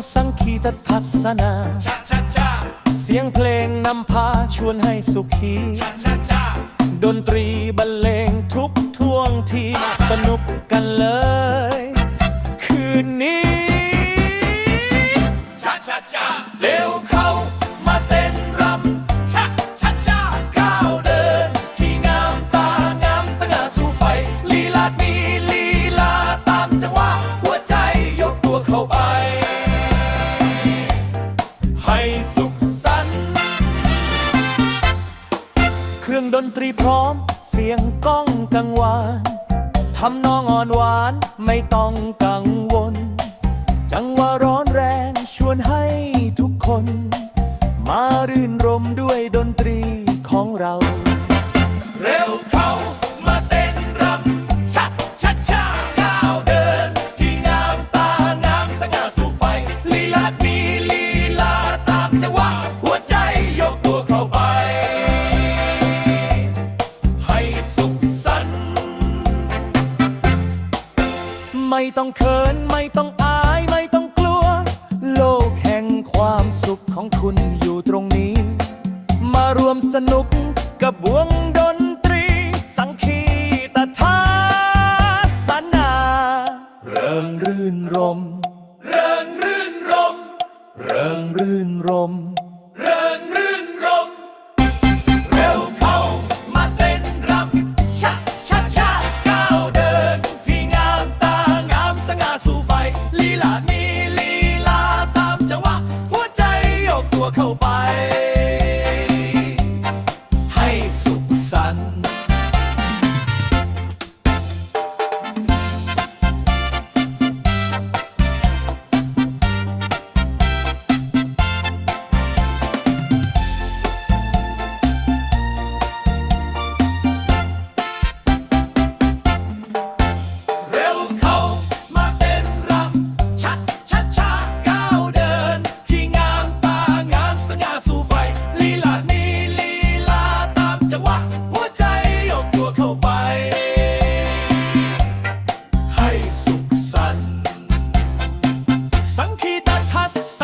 พวกเราวงสังคีตทัศนา cha cha cha เสียงเพลงนำพาชวนให้สุขี cha cha cha ดนตรีบรรเลงทุกท่วงทีสนุกกันเลย เครื่องดนตรีพร้อม เสียงก้องกังวานทำนองอ่อนหวานไม่ต้องกังวล จังหวะร้อนแรงชวนให้ทุกคน มารื่นรมด้วยดนตรีของเรา เร็วเข้า ไม่ต้องเขินไม่ต้องอายไม่ต้องกลัว โลกแห่งความสุขของคุณอยู่ตรงนี้ มารวมสนุกกับวงดนตรี สังคีตทัศนา เริงรื่นรม เริงรื่นรม เริงรื่นรม a cold. Tass